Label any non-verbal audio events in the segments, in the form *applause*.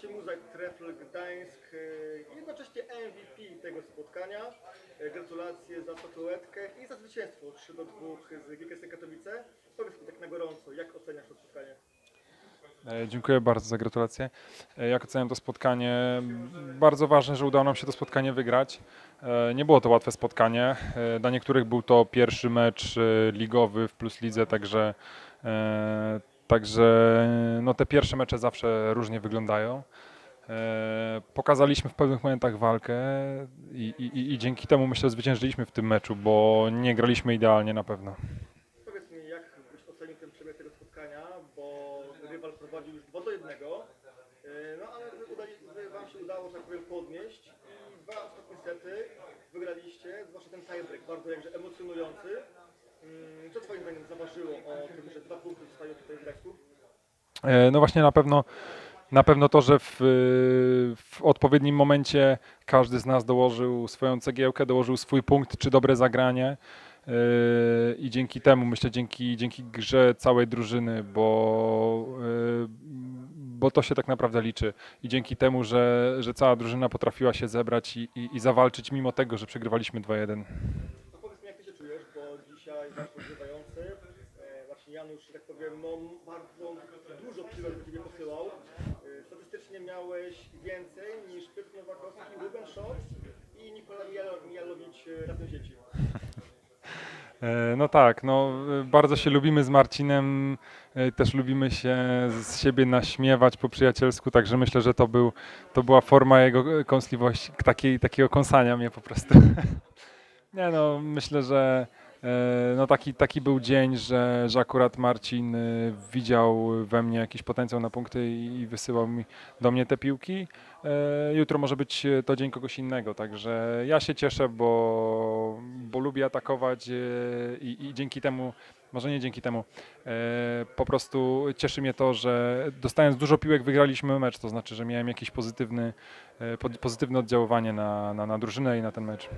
Marcin Muzak, Trefl Gdańsk, e, jednocześnie MVP tego spotkania. E, Gratulacje za statuetkę i za zwycięstwo 3 do 2 z GKS Katowice. Powiedz mi tak na gorąco, jak oceniasz to spotkanie? E, Dziękuję bardzo za gratulacje. Jak oceniam to spotkanie? Bardzo ważne, że udało nam się to spotkanie wygrać. Nie było to łatwe spotkanie. Dla niektórych był to pierwszy mecz ligowy w Plus Lidze, także, także no te pierwsze mecze zawsze różnie wyglądają. E, Pokazaliśmy w pewnych momentach walkę i, i, i dzięki temu myślę, że zwyciężyliśmy w tym meczu, bo nie graliśmy idealnie na pewno. Powiedz mi, jak byś ocenił ten przebieg tego spotkania, bo rywal prowadził już 2 do 1, no ale wy wam się udało, tak powiem, podnieść i dwa ostatnie sety wygraliście, zwłaszcza ten tiebreak, bardzo jakże emocjonujący. O tym, że dwa punkty zostają tutaj w? E, No właśnie na pewno, na pewno to, że w, w odpowiednim momencie każdy z nas dołożył swoją cegiełkę, dołożył swój punkt czy dobre zagranie. e, I dzięki temu, myślę, dzięki, dzięki grze całej drużyny, bo, e, bo to się tak naprawdę liczy. I dzięki temu, że, że cała drużyna potrafiła się zebrać i, i, i zawalczyć, mimo tego, że przegrywaliśmy 2-1. No powiedz mi, jak ty się czujesz, bo dzisiaj wasz podgrywający, e, właśnie Janusz, że tak powiem, bardzo dużo piłek do ciebie posyłał. E, statystycznie miałeś więcej niż Piotr Nowakowski, Ruben Scholz i Nikola Mijalo- Mijalowicz razem wzięci. *laughs* E, No tak, no e, bardzo się lubimy z Marcinem, też lubimy się z siebie naśmiewać po przyjacielsku, także myślę, że to, był, to była forma jego kąsliwości, takiej, takiego kąsania mnie po prostu. *laughs* Nie no, myślę, że no taki, taki był dzień, że, że akurat Marcin e, widział we mnie jakiś potencjał na punkty i wysyłał mi do mnie te piłki. E, Jutro może być e, to dzień kogoś innego, także ja się cieszę, bo, bo lubię atakować e, i, i dzięki temu, może nie dzięki temu, e, po prostu cieszy mnie to, że dostając dużo piłek wygraliśmy mecz, to znaczy, że miałem jakieś pozytywny, e, po- pozytywne oddziaływanie na, na, na drużynę i na ten mecz.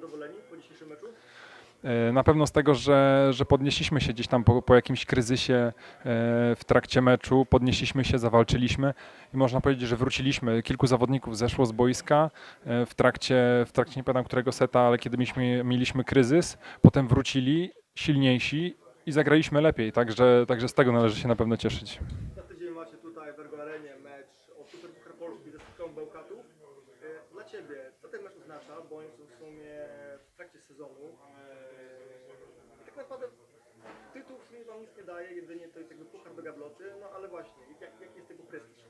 Zadowoleni po dzisiejszym meczu? E, Na pewno z tego, że, że podnieśliśmy się gdzieś tam po, po jakimś kryzysie e, w trakcie meczu, podnieśliśmy się, zawalczyliśmy i można powiedzieć, że wróciliśmy. Kilku zawodników zeszło z boiska e, w trakcie, w trakcie nie pamiętam którego seta, ale kiedy mieliśmy, mieliśmy kryzys, potem wrócili silniejsi i zagraliśmy lepiej, także, także z tego należy się na pewno cieszyć. Za tydzień macie tutaj w Ergo Arenie mecz o Polski ze Dla Ciebie, są w sumie w trakcie sezonu. I tak naprawdę tytuł w sumie Wam nic nie daje, jedynie to jest jakby Puchar do gabloty, no ale właśnie, jak, jaki jest tego prestiż?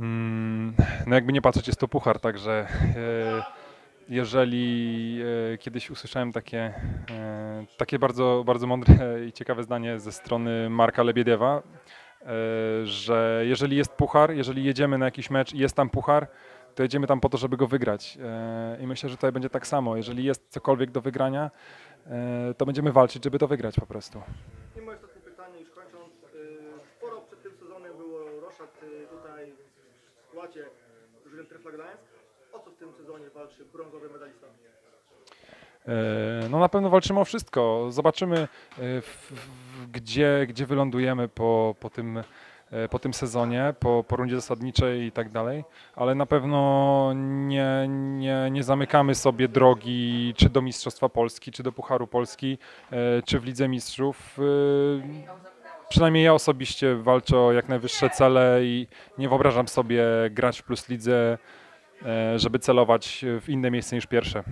Mm, No jakby nie patrzeć, jest to puchar, także e, jeżeli e, kiedyś usłyszałem takie, e, takie bardzo, bardzo mądre i ciekawe zdanie ze strony Marka Lebiediewa, że jeżeli jest puchar, jeżeli jedziemy na jakiś mecz i jest tam puchar, to jedziemy tam po to, żeby go wygrać. E, I myślę, że tutaj będzie tak samo. Jeżeli jest cokolwiek do wygrania, e, to będziemy walczyć, żeby to wygrać po prostu. I moje ostatnie pytanie, już kończąc. E, Sporo przed tym sezonem było Roszad e, tutaj w składzie drużyny Trefla Gdańsk. O co w tym sezonie walczy brązowy medalista? No na pewno walczymy o wszystko. Zobaczymy, w, w, gdzie, gdzie wylądujemy po, po, tym, po tym sezonie, po, po rundzie zasadniczej i tak dalej, ale na pewno nie, nie, nie zamykamy sobie drogi czy do Mistrzostwa Polski, czy do Pucharu Polski, e, czy w Lidze Mistrzów. E, Przynajmniej ja osobiście walczę o jak najwyższe cele i nie wyobrażam sobie grać w Plus Lidze, e, żeby celować w inne miejsce niż pierwsze.